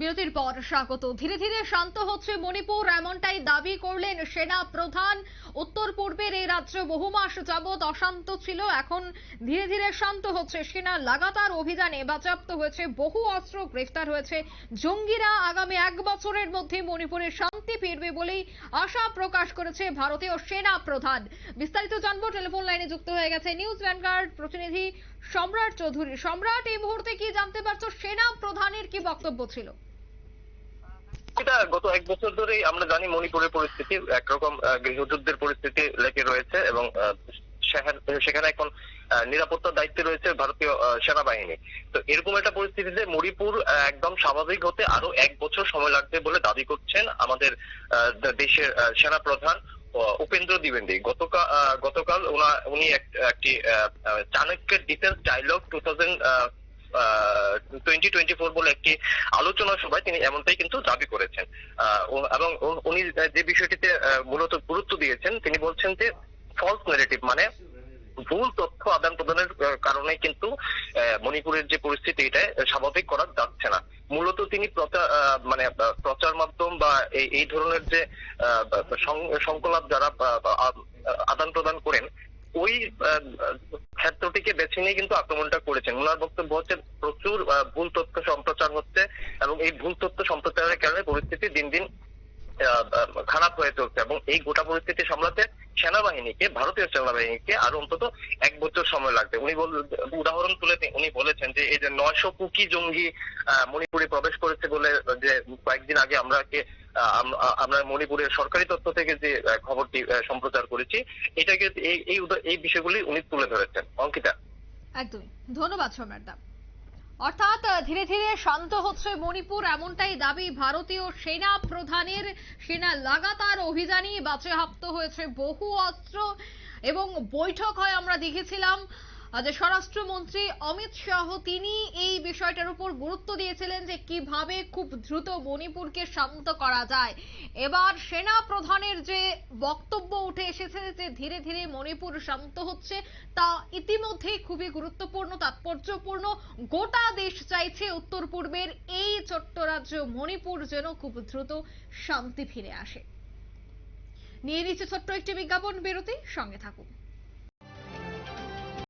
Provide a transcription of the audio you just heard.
বিরতির পর স্বাগত। ধীরে ধীরে শান্ত হচ্ছে মণিপুর, এমনটাই দাবি করলেন সেনা প্রধান। উত্তর পূর্বের এই রাজ্য বহু মাস যাবৎ অশান্ত ছিল, এখন ধীরে ধীরে শান্ত হচ্ছে। সেনা লাগাতার অভিযানে বাজেয়াপ্ত হয়েছে, বহু অস্ত্র গ্রেফতার হয়েছে। জঙ্গিরা আগামী এক বছরের মধ্যে মণিপুরে শান্তি ফিরবে বলেই আশা প্রকাশ করেছে ভারতীয় সেনা প্রধান। বিস্তারিত জানব, টেলিফোন লাইনে যুক্ত হয়ে গেছে নিউজ ভ্যানগার্ড প্রতিনিধি সম্রাট চৌধুরী, সম্রাট এই মুহূর্তে কি জানতে পারছ? সেনা প্রধানের কি বক্তব্য ছিল? এটা গত এক বছর ধরেই আমরা জানি মণিপুরের পরিস্থিতি, একরকম গৃহযুদ্ধের পরিস্থিতি লেগে রয়েছে এবং সেখানে এখন নিরাপত্তার দায়িত্বে রয়েছে ভারতীয় সেনাবাহিনী। তো এরকম একটা পরিস্থিতিতে মণিপুর একদম স্বাভাবিক হতে আরও এক বছর সময় লাগবে বলে দাবি করছেন আমাদের দেশের সেনা প্রধান উপেন্দ্র দ্বিবেদী। গতকাল গতকাল উনি একটি চাণক্যের defence dialogue two thousand twenty twenty four বলে একটি আলোচনা সভায় তিনি এমনটাই কিন্তু দাবি করেছেন। এবং উনি যে বিষয়টিতে মূলত গুরুত্ব দিয়েছেন, তিনি বলছেন যে ফলস নেগেটিভ মানে ভুল তথ্য আদান প্রদানের কারণে কিন্তু মণিপুরের যে পরিস্থিতি, এটা স্বাভাবিক করা যাচ্ছে না। মূলত তিনি প্রচার মানে প্রচার মাধ্যম বা এই ধরনের যে সংকলাপ যারা আদান প্রদান করেন, ওই ক্ষেত্রটিকে বেছে নিয়ে কিন্তু আক্রমণটা করেছেন। ওনার বক্তব্য হচ্ছে, প্রচুর ভুল তথ্য সম্প্রচার হচ্ছে এবং এই ভুল তথ্য সম্প্রচারের কারণে পরিস্থিতি দিন দিন খারাপ হয়ে চলছে এবং এই গোটা পরিস্থিতি সামলাতে সেনাবাহিনীকে, ভারতীয় সেনাবাহিনীকে আরও অন্তত এক বছর সময় লাগবে। উনি উদাহরণ তুলে উনি বলেছেন যে, এই যে নয়শো কুকি জঙ্গি মণিপুরে প্রবেশ করেছে বলে যে, কয়েকদিন আগে আমরা আমরা মণিপুরের সরকারি তথ্য থেকে যে খবরটি সম্প্রচার করেছি, এটাকে এই এই বিষয়গুলি উনি তুলে ধরেছেন। অঙ্কিতা। একদমই। ধন্যবাদ সম্রাট অর্থাৎ ধীরে ধীরে শান্ত হচ্ছে মণিপুর। এমনটাই দাবি ভারতীয় সেনা প্রধানের। সেনা লাগাতার অভিযানই বাজেয়াপ্ত হয়েছে বহু অস্ত্র এবং বৈঠক হয় আমরা দেখেছিলাম। যে স্বরাষ্ট্রমন্ত্রী অমিত শাহ তিনি এই বিষয়টার উপর গুরুত্ব দিয়েছিলেন যে কীভাবে খুব দ্রুত মণিপুরকে শান্ত করা যায়। এবার সেনা প্রধানের যে বক্তব্য উঠে এসেছে যে ধীরে ধীরে মণিপুর শান্ত হচ্ছে, তা ইতিমধ্যেই খুবই গুরুত্বপূর্ণ, তাৎপর্যপূর্ণ। গোটা দেশ চাইছে উত্তর পূর্বের এই ছোট্ট রাজ্য মণিপুর যেন খুব দ্রুত শান্তি ফিরে আসে। নিয়ে নিচ্ছে ছোট্ট একটি বিজ্ঞাপন, বিরতি, সঙ্গে থাকুন।